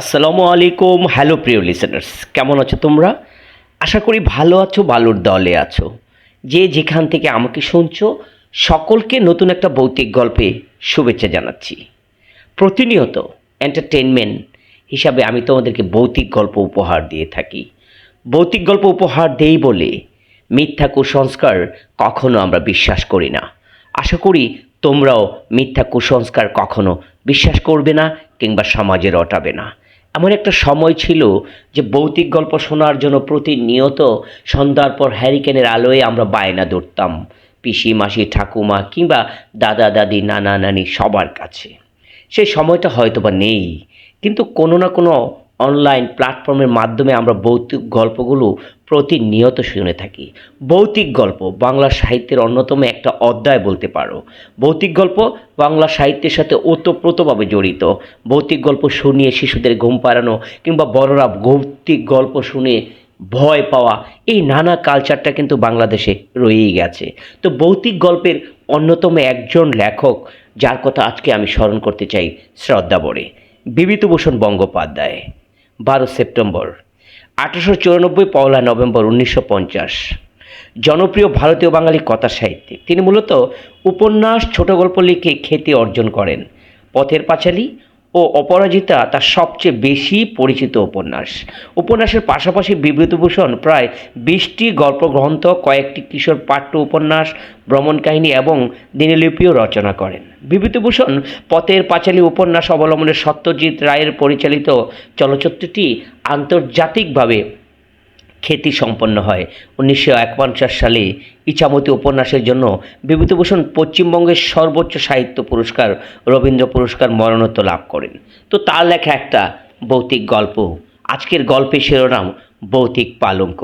আসসালামু আলাইকুম, হ্যালো প্রিয় লিসেনার্স কেমন আছো তোমরা? আশা করি ভালো আছো, ভালোর দলে আছো। যে যেখান থেকে আমাকে শুনছো, সকলকে নতুন একটা ভৌতিক গল্পে শুভেচ্ছা জানাচ্ছি। প্রতিনিয়ত এন্টারটেনমেন্ট হিসাবে আমি তোমাদেরকে ভৌতিক গল্প উপহার দিয়ে থাকি। ভৌতিক গল্প উপহার দেই বলে মিথ্যা কুসংস্কার কখনো আমরা বিশ্বাস করি না। আশা করি তোমরাও মিথ্যা কুসংস্কার কখনো বিশ্বাস করবে না কিংবা সমাজে রটাবে না। এমন একটা সময় ছিল যে ভৌতিক গল্প শোনার জন্য প্রতিনিয়ত সন্ধ্যার পর হ্যারিকেনের আলোয় আমরা বায়না ধরতাম, পিসি, মাসি, ঠাকুমা কিংবা দাদা, দাদি, নানা, নানি সবার কাছে। সেই সময়টা হয়তো বা নেই, কিন্তু কোনো না কোনো অনলাইন প্ল্যাটফর্মের মাধ্যমে আমরা ভৌতিক গল্পগুলো প্রতিনিয়ত শুনে থাকি। ভৌতিক গল্প বাংলা সাহিত্যের অন্যতম একটা অধ্যায় বলতে পারো। ভৌতিক গল্প বাংলা সাহিত্যের সাথে ওতপ্রোতভাবে জড়িত। ভৌতিক গল্প শুনিয়ে শিশুদের ঘুম পাড়ানো কিংবা বড়রা ভৌতিক গল্প শুনে ভয় পাওয়া, এই নানা কালচারটা কিন্তু বাংলাদেশে রয়েই গেছে। তো ভৌতিক গল্পের অন্যতম একজন লেখক, যার কথা আজকে আমি স্মরণ করতে চাই শ্রদ্ধা বড়ে বিভূতিভূষণ বন্দ্যোপাধ্যায়। বারো সেপ্টেম্বর। আঠারোশো চুরানব্বই পয়লা নভেম্বর উনিশশো পঞ্চাশ। জনপ্রিয় ভারতীয় বাঙালি কথা সাহিত্যিক তিনি মূলত উপন্যাস ছোট গল্প লিখে খ্যাতি অর্জন করেন। পথের পাঁচালী ও অপরাজিতা তার সবচেয়ে বেশি পরিচিত উপন্যাস। উপন্যাসের পাশাপাশি বিভূতিভূষণ প্রায় বিশটি গল্পগ্রন্থ, কয়েকটি কিশোর পাঠ্য উপন্যাস, ভ্রমণ কাহিনী এবং দিনলিপিও রচনা করেন। বিভূতিভূষণ পথের পাঁচালী উপন্যাস অবলম্বনে সত্যজিৎ রায়ের পরিচালিত চলচ্চিত্রটি আন্তর্জাতিকভাবে খ্যাতি সম্পন্ন হয়। উনিশশো সালে ইছামতি উপন্যাসের জন্য বিভূতিভূষণ পশ্চিমবঙ্গের সর্বোচ্চ সাহিত্য পুরস্কার রবীন্দ্র পুরস্কার মরণোত্তর লাভ করেন। তো তার লেখা একটা ভৌতিক গল্প। আজকের গল্পের শিরোনাম ভৌতিক পালঙ্ক।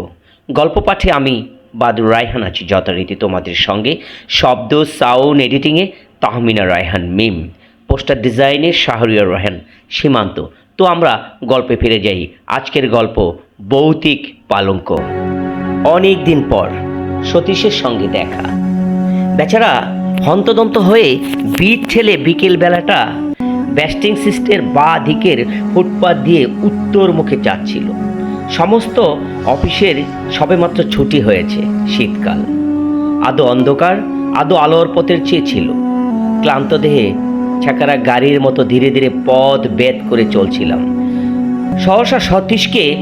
গল্প পাঠে আমি বাদুর রায়হান আছি যথারীতি তোমাদের সঙ্গে। শব্দ সাউন্ড এডিটিংয়ে তাহমিনা রায়হান মিম পোস্টার ডিজাইনে শাহরিয়ার রায়হান সীমান্ত। তো আমরা গল্পে ফিরে যাই। আজকের গল্প ভৌতিক পালঙ্ক। অনেক দিন পর সতীশের সঙ্গে দেখা। বেচারা হন্তদন্ত হয়ে বিট ঠেলে বিকেল বেলাটা ব্যাস্টিং সিস্টের বা দিকের ফুটপাত দিয়ে উত্তর মুখে যাচ্ছিল। সমস্ত অফিসের সবেমাত্র ছুটি হয়েছে শীতকাল। আদো অন্ধকার, আদো আলোর পথের চেয়ে ছিল। ক্লান্ত দেহে ছাকারা গাড়ির মতো ধীরে ধীরে পথ বেদ করে চলছিলাম। সহসা সতীশকে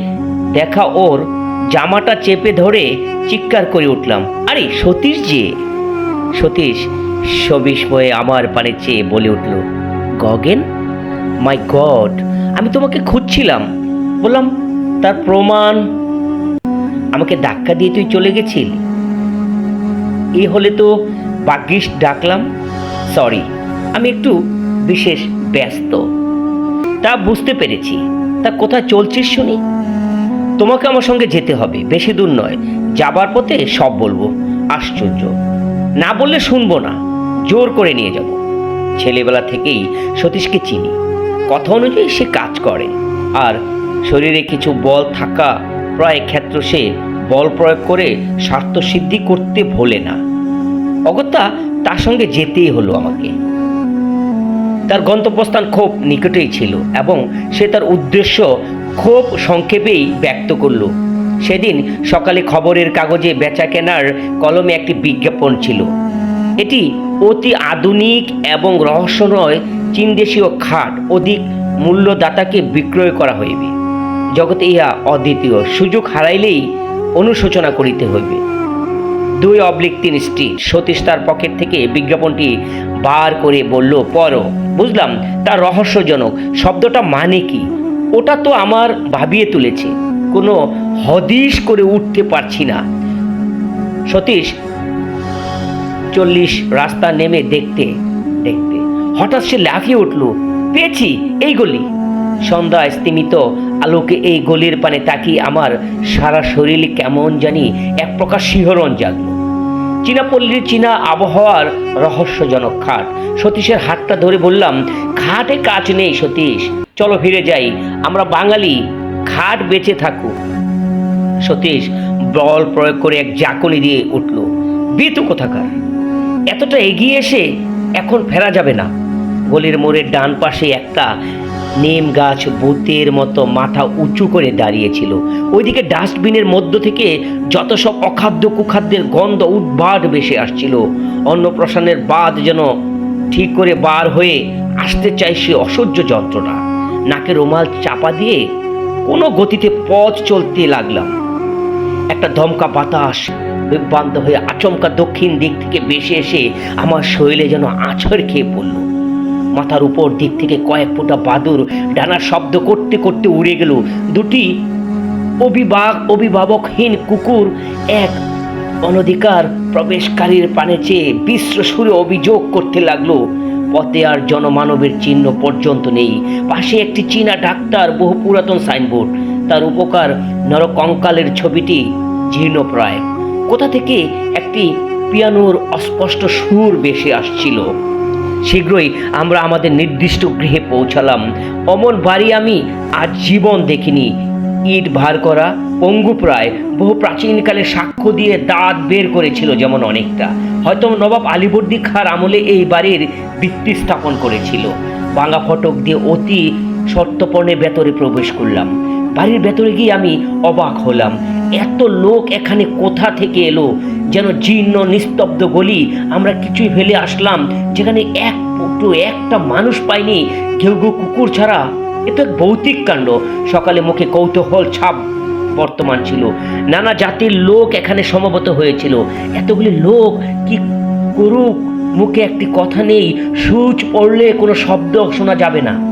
দেখা ওর জামাটা চেপে ধরে চিৎকার করে উঠলাম, আরে, সতীশ যে? সতীশ সবিস্ময়ে আমার পানে চেয়ে বলে উঠল, গগেন? মাই গড, আমি তোমাকে খুঁজছিলাম। বললাম, তার প্রমাণ? আমাকে ধাক্কা দিয়ে তুই চলে গেছিলি? এ হলে তো বাগ্যিস ডাকলাম। সরি। আমি একটু বিশেষ ব্যস্ত। তা বুঝতে পেরেছি। তা কোথায় চলছিস শুনি? তোমাকে আমার সঙ্গে যেতে হবে, বেশি দূর নয়। যাবার পথে সব বলব। আশ্চর্য। না বললে শুনব না। জোর করে নিয়ে যাব। ছেলেবেলা থেকেই সতীশকে চিনি। কথা অনুযায়ী সে কাজ করে। আর শরীরে কিছু বল থাকা প্রায় ক্ষেত্র সে বল প্রয়োগ করে স্বার্থ সিদ্ধি করতে ভোলে না। অগত্যা তার সঙ্গে যেতেই হলো আমাকে। তার গন্তব্যস্থান খুব নিকটেই ছিল এবং সে তার উদ্দেশ্য খুব সংক্ষেপেই ব্যক্ত করল। সেদিন সকালে খবরের কাগজে বেচা কেনার কলমে একটি বিজ্ঞাপন ছিল। এটি অতি আধুনিক এবং রহস্যময় চীনদেশীয় খাট অধিক মূল্যদাতাকে বিক্রয় করা হইবে। জগতে ইহা অদ্বিতীয়। সুযোগ হারাইলেই অনুশোচনা করিতে হইবে। দুই অবলিক তিন স্ট্রিট সতীশ তার পকেট থেকে বিজ্ঞাপনটি বার করে বলল, পড়ো। বুঝলাম তার রহস্যজনক। শব্দটা মানে কি? ওটা তো আমার ভাবিয়ে তুলেছে। কোনো হদিশ করে উঠতে পারছি না। সতীশ চল্লিশ রাস্তা নেমে দেখতে দেখতে হঠাৎ সে লাফিয়ে উঠল, পেয়েছি এই গলি। সন্ধ্যা স্তিমিত আলোকে এই গলির পানে তাকিয়ে আমার সারা শরীরে কেমন জানি এক প্রকার শিহরণ জাগলো। চীনাপল্লীর চীনা আবহাওয়ার রহস্যজনক খাট। সতীশের হাতটা ধরে বললাম, খাটে কাজ নেই সতীশ, চলো ফিরে যাই, আমরা বাঙালি, খাট বেঁচে থাকুক। সতীশ বল প্রয়োগ করে এক জাকনি দিয়ে উঠল, বেতু কোথাকার? এতটা এগিয়ে এসে এখন ফেরা যাবে না। গলির মোড়ের ডান পাশে একটা নিম গাছ ভূতের মতো মাথা উঁচু করে দাঁড়িয়েছিল। ওইদিকে ডাস্টবিনের মধ্য থেকে যত সব অখাদ্য কুখাদ্যের গন্ধ উদ্ভাট ভেসে আসছিল। অন্নপ্রাশনের বাদ যেন ঠিক করে বার হয়ে আসতে চাইছে অসহ্য যন্ত্রণা। নাকে রুমাল চাপা দিয়ে কোনো গতিতে পথ চলতে লাগলাম। একটা ধমকা বাতাস বিভ্রান্ত হয়ে আচমকা দক্ষিণ দিক থেকে বেশি এসে আমার শরীরে যেন আছড় খেয়ে পড়ল। মাথার উপর দিক থেকে কয়েক ফোঁটা বাদুর ডানার শব্দ করতে করতে উড়ে গেল। দুটি অভিভাবক অভিভাবকহীন কুকুর এক অনধিকার প্রবেশকারীর পানে চেয়ে বিশ্র সুরে অভিযোগ করতে লাগল। পথে আর জনমানবের চিহ্ন পর্যন্ত নেই। পাশে একটি চীনা ডাক্তার, বহু পুরাতন সাইনবোর্ড। তার উপকার নরকঙ্কালের ছবিটি জীর্ণপ্রায়। কোথা থেকে একটি পিয়ানোর অস্পষ্ট সুর বেশি আসছিল? শীঘ্রই আমরা আমাদের নির্দিষ্ট গৃহে পৌঁছালাম। অমন বাড়ি আমি আজ জীবন দেখিনি। ইট ভার করা, পঙ্গু প্রায়, বহু প্রাচীনকালে সাক্ষ্য দিয়ে দাঁত বের করেছিল যেমন অনেকটা। হয়তো নবাব আলিবর্দী খার আমলে এই বাড়ির ভিত্তি স্থাপন করেছিল। ভাঙা ফটক দিয়ে অতি শর্তপর্ণে ভেতরে প্রবেশ করলাম। বাড়ির ভেতরে গিয়ে আমি অবাক হলাম। এত লোক এখানে কোথা থেকে এলো? যেন জীর্ণ, নিস্তব্ধ গলি। আমরা কিছুই ফেলে আসলাম। যেখানে এক ফুটো একটা মানুষ পাইনি ঘেউ ঘেউ কুকুর ছাড়া। এ তো এক ভৌতিক কাণ্ড। সকালে মুখে কৌতূহল, ছাপ বর্তমান ছিল। নানা জাতির লোক এখানে সমবেত হয়েছিল। এতগুলি লোক কি করুক? মুখে একটি কথা নেই। সুচ পড়লে কোনো শব্দ শোনা যাবে না।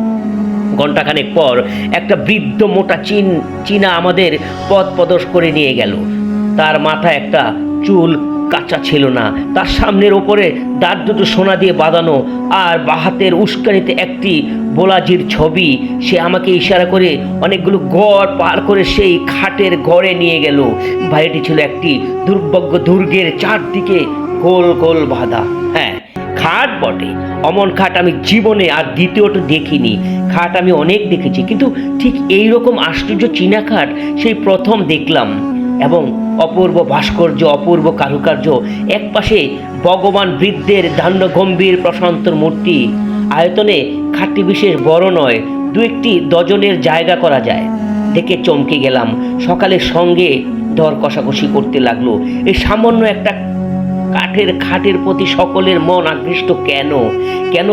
ঘণ্টাখানেক পর একটা বৃদ্ধ মোটা চীন, চীনা আমাদের পথ প্রদর্শ করে নিয়ে গেল। তার মাথায় একটা চুল কাঁচা ছিল না। তার সামনের ওপরে দাঁত দুটো সোনা দিয়ে বাঁধানো আর বাহাতের উস্কানিতে একটি বোলাজির ছবি। সে আমাকে ইশারা করে অনেকগুলো গড় পার করে সেই খাটের গড়ে নিয়ে গেল। বাড়িটি ছিল একটি দুর্ভোগ্য দুর্গের চারদিকে গোল গোল বাঁধা। হ্যাঁ খাট বটে। অমন খাট আমি জীবনে আর দ্বিতীয়টা দেখিনি। খাট আমি অনেক দেখেছি, কিন্তু ঠিক এই রকম আশ্চর্য চীনা খাট সেই প্রথম দেখলাম। এবং অপূর্ব ভাস্কর্য, অপূর্ব কারুকার্য একপাশে ভগবান বৃদ্ধের দাণ্ড গম্ভীর প্রশান্তর মূর্তি। আয়তনে খাটটি বিশেষ বড় নয়, দু একটি ডজনের জায়গা করা যায়। দেখে চমকে গেলাম, সকালের সঙ্গে দর কষাকষি করতে লাগল। এই সামান্য একটা কাঠের খাটের প্রতি সকলের মন আকৃষ্ট কেন? কেন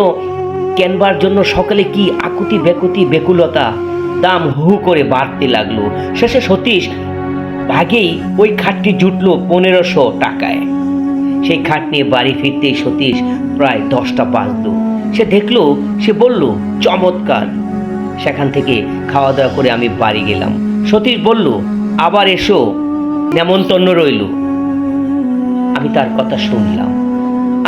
কেনবার জন্য সকলে কি আকুতি বেকুতি বেকুলতা? দাম হু করে বাড়তে লাগল। শেষে সতীশ ভাগেই ওই খাটটি জুটলো পনেরোশো টাকায়। সেই খাট নিয়ে বাড়ি ফিরতেই সতীশ প্রায় দশটা বাজলো। সে দেখল, সে বলল, চমৎকার। সেখান থেকে খাওয়া দাওয়া করে আমি বাড়ি গেলাম। সতীশ বলল, আবার এসো। নেমন্তন্ন রইল। আমি তার কথা শুনলাম।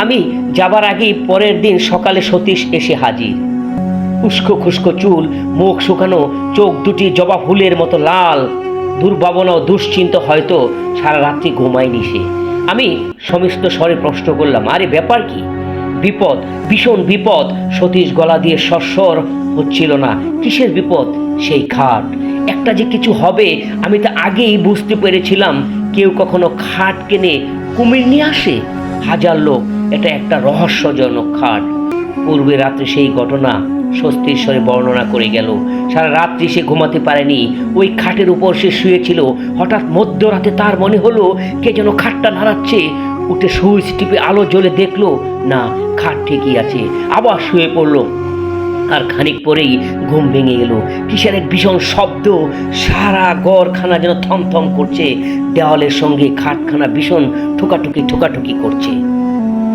আমি যাবার আগেই পরের দিন সকালে সতীশ এসে হাজির। উস্কো খুস্কো চুল, মুখ শুকানো, চোখ দুটি জবা ফুলের মতো লাল। দুর্ভাবনা ও দুশ্চিন্ত হয়তো সারা রাত্রি ঘুমায়নি সে। আমি সমস্ত স্বরে প্রশ্ন করলাম, আরে, ব্যাপার কি? বিপদ, ভীষণ বিপদ। সতীশ গলা দিয়ে সস্বর হচ্ছিল না। কিসের বিপদ? সেই খাট। একটা যে কিছু হবে, আমি তা আগেই বুঝতে পেরেছিলাম। কেউ কখনো খাট কেনে কুমির নিয়ে আসে? হাজার লোক, এটা একটা রহস্যজনক খাট। পূর্বে রাত্রে সেই ঘটনা স্বস্তির স্বরে বর্ণনা করে গেল। সারা রাত্রি সে ঘুমাতে পারেনি। ওই খাটের উপর সে শুয়েছিল। হঠাৎ মধ্যরাতে তার মনে হলো, কে যেন খাটটা নাড়াচ্ছে। উঠে সুইচ টিপে আলো জ্বলে দেখল, না, খাট ঠিকই আছে। আবার শুয়ে পড়ল। আর খানিক পরেই ঘুম ভেঙে গেল কিসের এক ভীষণ শব্দ? সারা গড়খানা যেন থমথম করছে। দেওয়ালের সঙ্গে খাটখানা ভীষণ ঠোকাঠুকি ঠোকাঠুকি করছে।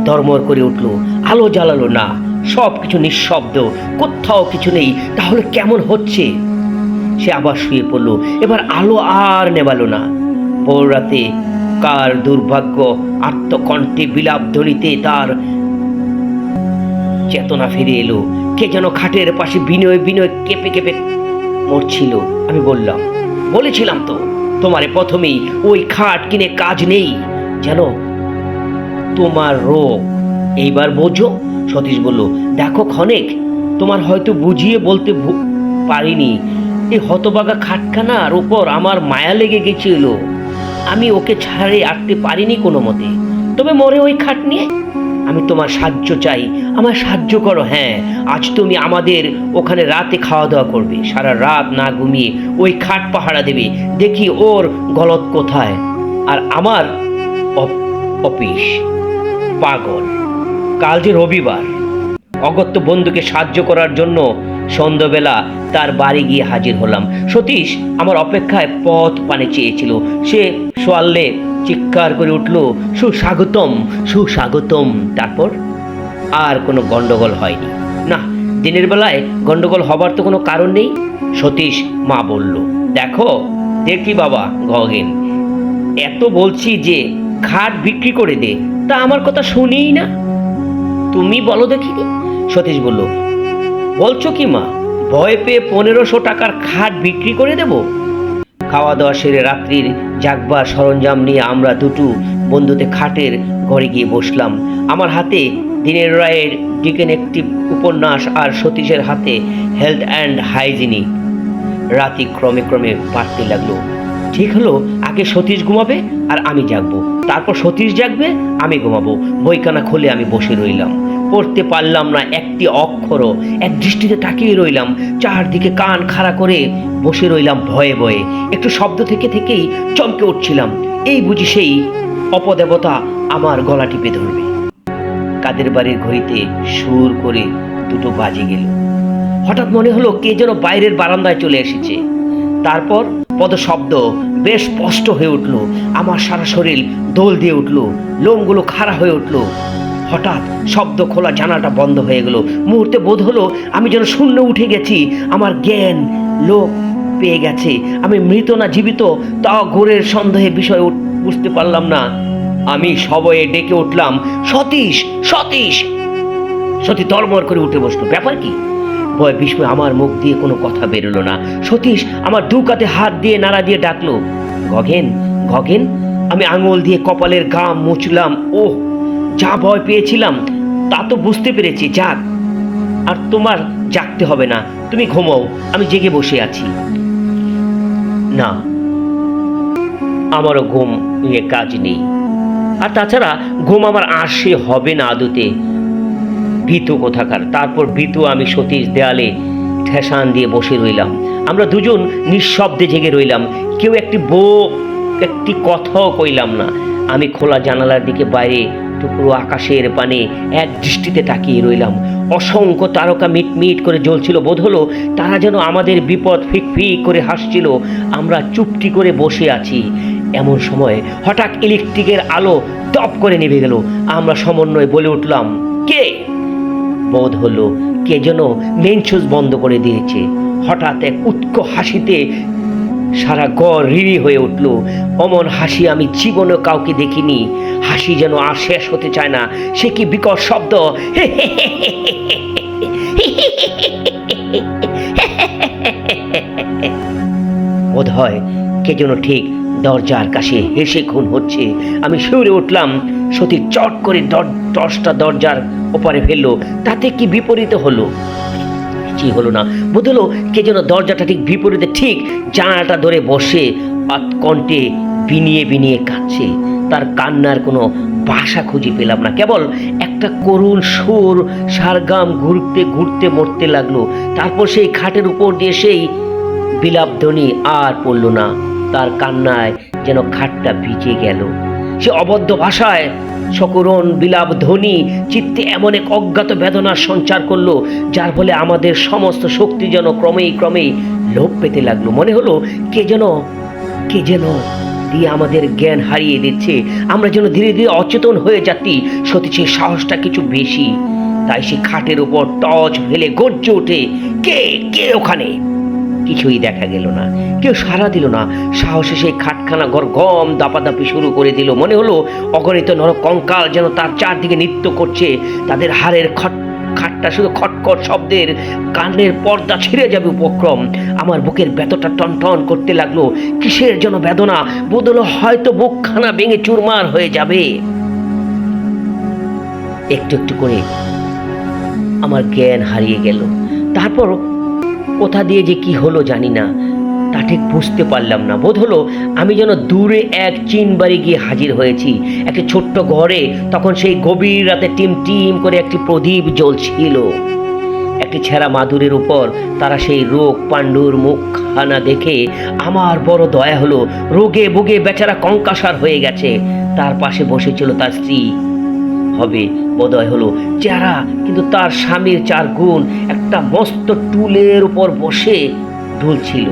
দরমর করে উঠল। আলো জ্বালালো না। সব কিছু নিঃশব্দ। কোথাও কিছু নেই। তাহলে কেমন হচ্ছে? সে আবার শুয়ে পড়ল। এবার আলো আর নেবালো না। ভোর রাতে কার দুর্ভাগ্য আত্মকণ্ঠে বিলাপ ধ্বনিতে তার চেতনা ফিরে এলো। কে যেন খাটের পাশে বিনয় বিনয় কেঁপে কেঁপে মরছিল। আমি বললাম, বলেছিলাম তো, তোমারে প্রথমেই ওই খাট কিনে কাজ নেই। যেন তোমার রোগ। এইবার বোঝো, সতীশ বলল, দেখো ক্ষণেক, তোমার হয়তো বুঝিয়ে বলতে পারিনি। এই হতবাগা খাটখানার ওপর আমার মায়া লেগে গেছিল। আমি ওকে ছাড়ে আটতে পারিনি কোনো মতে তবে মরে ওই খাট নিয়ে? আমি তোমার সাহায্য চাই। আমার সাহায্য করো হ্যাঁ। আজ তুমি আমাদের ওখানে রাতে খাওয়া দাওয়া করবে। সারা রাত না ঘুমিয়ে ওই খাট পাহারা দেবে। দেখি ওর গলত কোথায়। আর আমার অফিস। পাগল। কাল যে রবিবার। অগত্য বন্ধুকে সাহায্য করার জন্য সন্ধ্যাবেলা তার বাড়ি গিয়ে হাজির হলাম। সতীশ আমার অপেক্ষায় পথ পানে চেয়েছিল। সে সোয়াল্লে চিৎকার করে উঠল, সুস্বাগতম সুস্বাগতম। তারপর আর কোনো গন্ডগোল হয়নি। না, দিনের বেলায় গন্ডগোল হবার তো কোনো কারণ নেই? সতীশ মা বলল, দেখো, দেখি বাবা, গগেন, এত বলছি যে খাট বিক্রি করে দে, তা আমার কথা শুনিই না। তুমি বলো দেখিনি? সতীশ বলল, বলছো কি মা, ভয় পেয়ে পনেরোশো টাকার খাট বিক্রি করে দেব? খাওয়া দাওয়া সেরে রাত্রির জাগবার সরঞ্জাম নিয়ে আমরা দুটো বন্ধুতে খাটের ঘরে গিয়ে বসলাম। আমার হাতে দিনের রায়ের ডিকেনেকটিভ উপন্যাস আর সতীশের হাতে হেলথ অ্যান্ড হাইজিনিক। রাতি ক্রমে ক্রমে বাড়তে লাগল। ঠিক হলো, আগে সতীশ ঘুমাবে আর আমি জাগবো। তারপর সতীশ জাগবে, আমি ঘুমাবো। বইখানা খুলে আমি বসে রইলাম। পড়তে পারলাম না একটি অক্ষরও। এক দৃষ্টিতে তাকিয়ে রইলাম। চারদিকে কান খাড়া করে বসে রইলাম ভয়ে ভয়ে। একটু শব্দ থেকে থেকেই চমকে উঠছিলাম। এই বুঝি সেই অপদেবতা আমার গলা টিপে ধরবে। কাদের বাড়ির ঘড়িতে সুর করে দুটো বাজে গেল। হঠাৎ মনে হলো কে যেন বাইরের বারান্দায় চলে এসেছে। তারপর পদশব্দ বেশ স্পষ্ট হয়ে উঠল। আমার সারা শরীর দোল দিয়ে উঠল, লোমগুলো খাড়া হয়ে উঠল। হঠাৎ শব্দ খোলা জানাটা বন্ধ হয়ে গেল। মুহূর্তে বোধ হলো আমি যেন শূন্য উঠে গেছি। আমার জ্ঞান লোক পেয়ে গেছে। আমি মৃত না জীবিত, তা ঘোরের সন্দেহে বিষয় বুঝতে পারলাম না। আমি সবয়ে ডেকে উঠলাম, সতীশ সতীশ। সতী তরমর করে উঠে বসল। ব্যাপার কি? ভয় বিস্ময় আমার মুখ দিয়ে কোনো কথা বেরোলো না। সতীশ আমার দু কাতে হাত দিয়ে নাড়া দিয়ে ডাকলো, গগেন গগেন, আমি আঙুল দিয়ে কপালের গাম মুছলাম, ওহ, যা ভয় পেয়েছিলাম, তা তো বুঝতে পেরেছি, যাক, আর তোমার জাগতে হবে না, তুমি ঘুমাও, আমি জেগে বসে আছি। না, আমারও ঘুম নিয়ে কাজ নেই, আর তাছাড়া ঘুম আমার আসে হবে না আদতে। ভীতু কোথাকার। তারপর ভীতু, আমি সতীশ দেয়ালে ঠেসান দিয়ে বসে রইলাম। আমরা দুজন নিঃশব্দে জেগে রইলাম। কেউ একটি বউ, একটি কথাও কইলাম না। আমি খোলা জানালার দিকে বাইরে টুকরো আকাশের পানে এক দৃষ্টিতে তাকিয়ে রইলাম। অসংখ্য তারকা মিট মিট করে জ্বলছিল। বোধ হলো তারা যেন আমাদের বিপদ ফিক করে হাসছিল। আমরা চুপটি করে বসে আছি। এমন সময় হঠাৎ ইলেকট্রিকের আলো দপ করে নেমে গেল। আমরা সমন্বয়ে বলে উঠলাম বোধ হলো কে যেন মেন সুইচ বন্ধ করে দিয়েছে হঠাৎ এক উৎক হাসিতে সারা গড় রিড়ি হয়ে উঠল অমন হাসি আমি জীবনে কাউকে দেখিনি হাসি যেন আর শেষ হতে চায় না সে কি বিকট শব্দ বোধ হয় কে যেন ঠিক দরজার কাছে হেসে খুন হচ্ছে। আমি শিউরে উঠলাম, সতী চট করে দশটা দরজার ওপারে ফেলল। তাতে কি বিপরীত হলো? কি হলো না। বোধ হলো কে যেন দরজাটা ঠিক বিপরীতে, ঠিক জানালাটা ধরে বসে কণ্ঠে বিনিয়ে বিনিয়ে কাঁদছে। তার কান্নার কোনো বাসা খুঁজে পেলাম না। কেবল একটা করুণ সুর সারগাম ঘুরতে ঘুরতে মরতে লাগল। তারপর সেই খাটের উপর দিয়ে সেই বিলাপধ্বনি আর পড়ল না। তার কান্নায় যেন খাটটা ভিজে গেল। সে অবদ্ধ ভাষায় সকরণ, বিলাপ, ধ্বনি, চিত্তে এমন এক অজ্ঞাত বেদনার সঞ্চার করল, যার ফলে আমাদের সমস্ত শক্তি যেন ক্রমেই ক্রমেই লোপ পেতে লাগল। মনে হলো কে যেন কে যেন দিয়ে আমাদের জ্ঞান হারিয়ে দিচ্ছে। আমরা যেন ধীরে ধীরে অচেতন হয়ে যাচ্ছি সতীশের সাহসটা কিছু বেশি। তাই সে খাটের উপর টর্চ ফেলে গর্জে ওঠে, কে কে ওখানে? কিছুই দেখা গেল না। কেউ সাড়া দিল না। সাহসে সেই খাটখানা ঘর গম দাপাদাপি শুরু করে দিল। মনে হলো অগণিত নর কঙ্কাল যেন তার চারদিকে নৃত্য করছে। তাদের হাড়ের খট খাটটা শুধু খটখট শব্দের। কানের পর্দা ছিঁড়ে যাবে উপক্রম। আমার বুকের ব্যথাটা টন টন করতে লাগল। কিসের যেন বেদনা? বদল হয়তো বুকখানা ভেঙে চুরমার হয়ে যাবে। একটু একটু করে আমার জ্ঞান হারিয়ে গেল। তারপর কোথা দিয়ে যে কি হলো জানি না, তা ঠিক বুঝতে পারলাম না। বোধ হলো আমি যেন দূরে এক চীন বাড়ি গিয়ে হাজির হয়েছি। একটি ছোট্ট ঘরে তখন সেই গভীর রাতে টিম টিম করে একটি প্রদীপ জ্বলছিল। একটি ছেঁড়া মাদুরের উপর তারা সেই রোগ পাণ্ডুর মুখখানা দেখে আমার বড় দয়া হলো, রোগে বুগে বেচারা কঙ্কাসার হয়ে গেছে। তার পাশে বসেছিল তার স্ত্রী। হবে। বোধয় হলো চেহারা কিন্তু তার স্বামীর চার গুণ একটা মস্ত টুলের উপর বসে ঢুলছিল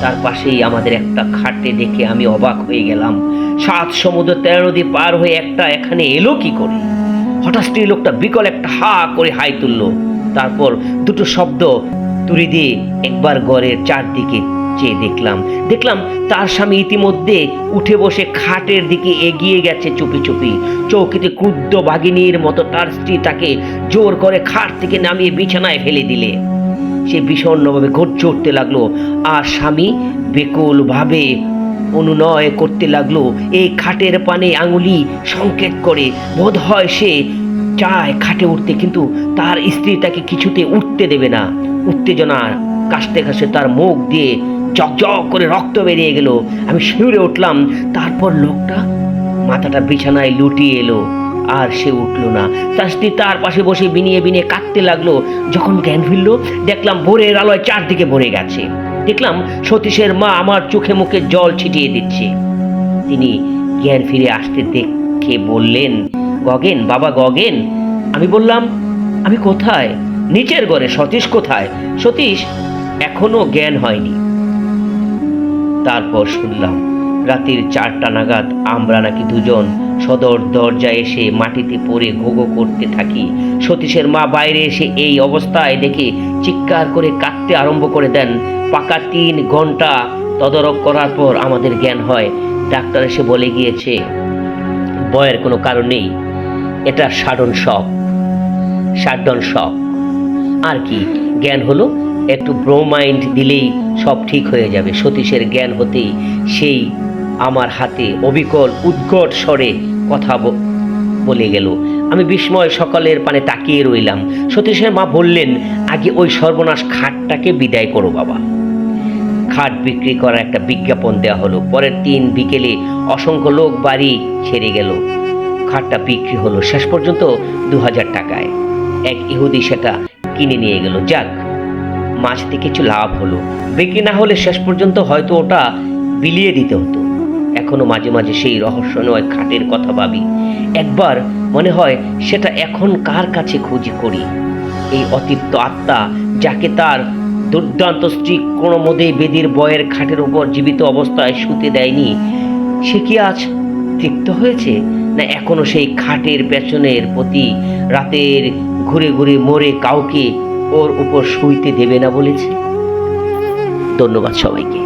তার পাশেই আমাদের একটা খাটে দেখে আমি অবাক হয়ে গেলাম। সাত সমুদ্র তেরো নদী পার হয়ে একটা এখানে এলো কি করে? হঠাৎ স্ত্রী লোকটা বিকল একটা হা করে হাই তুললো। তারপর দুটো শব্দ তুড়ি দিয়ে একবার ঘরের চারদিকে চেয়ে দেখলাম দেখলাম তার স্বামী ইতিমধ্যে উঠে বসে খাটের দিকে এগিয়ে গেছে চুপি চুপি। চৌকিতে ক্রুদ্ধ বাঘিনীর মতো তার স্ত্রী তাকে জোর করে খাট থেকে নামিয়ে বিছানায় ফেলে দিলে। সে বিষণ্ণভাবে ঘটছে উঠতে লাগল, আর স্বামী বেকুলভাবে অনুনয় করতে লাগল। এই খাটের পানে আঙুলি সংকেত করে বোধ হয় সে চায় খাটে উঠতে, কিন্তু তার স্ত্রী তাকে কিছুতে উঠতে দেবে না। উত্তেজনা কাশতে কাশতে তার মুখ দিয়ে জক করে রক্ত বেরিয়ে গেল। আমি শিউরে উঠলাম। তারপর লোকটা মাথাটা বিছানায় লুটিয়ে এলো আর সে উঠল না। স্ত্রী তার পাশে বসে বিনিয়ে বিনিয়ে কাঁদতে লাগল। যখন জ্ঞান ফিরল, দেখলাম ভোরের আলোয় চারদিকে ভরে গেছে। দেখলাম সতীশের মা আমার চোখে মুখে জল ছিটিয়ে দিচ্ছে। তিনি জ্ঞান ফিরে আসতে দেখে বললেন, গগেন, বাবা গগেন। আমি বললাম, আমি কোথায়? নিচের ঘরে সতীশ কোথায়? সতীশ এখনও জ্ঞান হয়নি। তারপর শুনলাম, রাতের চারটা নাগাদ আমরা নাকি দুজন সদর দরজায় এসে মাটিতে পড়ে ঘোগো করতে থাকি। সতীশের মা বাইরে এসে এই অবস্থায় দেখে চিৎকার করে কাঁদতে আরম্ভ করে দেন। পাকা তিন ঘণ্টা তদারক করার পর আমাদের জ্ঞান হয়। ডাক্তার এসে বলে গিয়েছে, ভয়ের কোনো কারণ নেই। এটা সাডন শখ। সাডন শক আর কি, জ্ঞান হলো? একটু ব্রোমাইন্ড দিলেই সব ঠিক হয়ে যাবে। সতীশের জ্ঞান হতেই সেই আমার হাতে অবিকল উদ্গট স্বরে কথা বলে গেল। আমি বিস্ময় সকালের পানে তাকিয়ে রইলাম। সতীশের মা বললেন, আগে ওই সর্বনাশ খাটটাকে বিদায় করো বাবা। খাট বিক্রি করার একটা বিজ্ঞাপন দেওয়া হলো। পরের দিন বিকেলে অসংখ্য লোক বাড়ি ছেড়ে গেল। খাটটা বিক্রি হলো শেষ পর্যন্ত দু হাজার টাকায়। এক ইহুদি সেটা কিনে নিয়ে গেল। যাক মাছতে কিছু লাভ হলো। বিক্রি না হলে শেষ পর্যন্ত হয়তো ওটা বিলিয়ে দিতে হতো। এখনও মাঝে মাঝে সেই রহস্যময় খাটের কথা ভাবি। একবার মনে হয় সেটা এখন কার কাছে খুঁজি করি? এই অতিপ্ত আত্মা যাকে তার দুর্দান্ত স্ত্রী কোনো মতেই বেদির বয়ের খাটের উপর জীবিত অবস্থায় শুতে দেয়নি, সে কি আজ তৃপ্ত হয়েছে? না এখনও সেই খাটের পেছনের প্রতি রাতের ঘুরে ঘুরে মরে কাউকে ওর উপর শুইতে দেবে না বলেছে। ধন্যবাদ সবাইকে।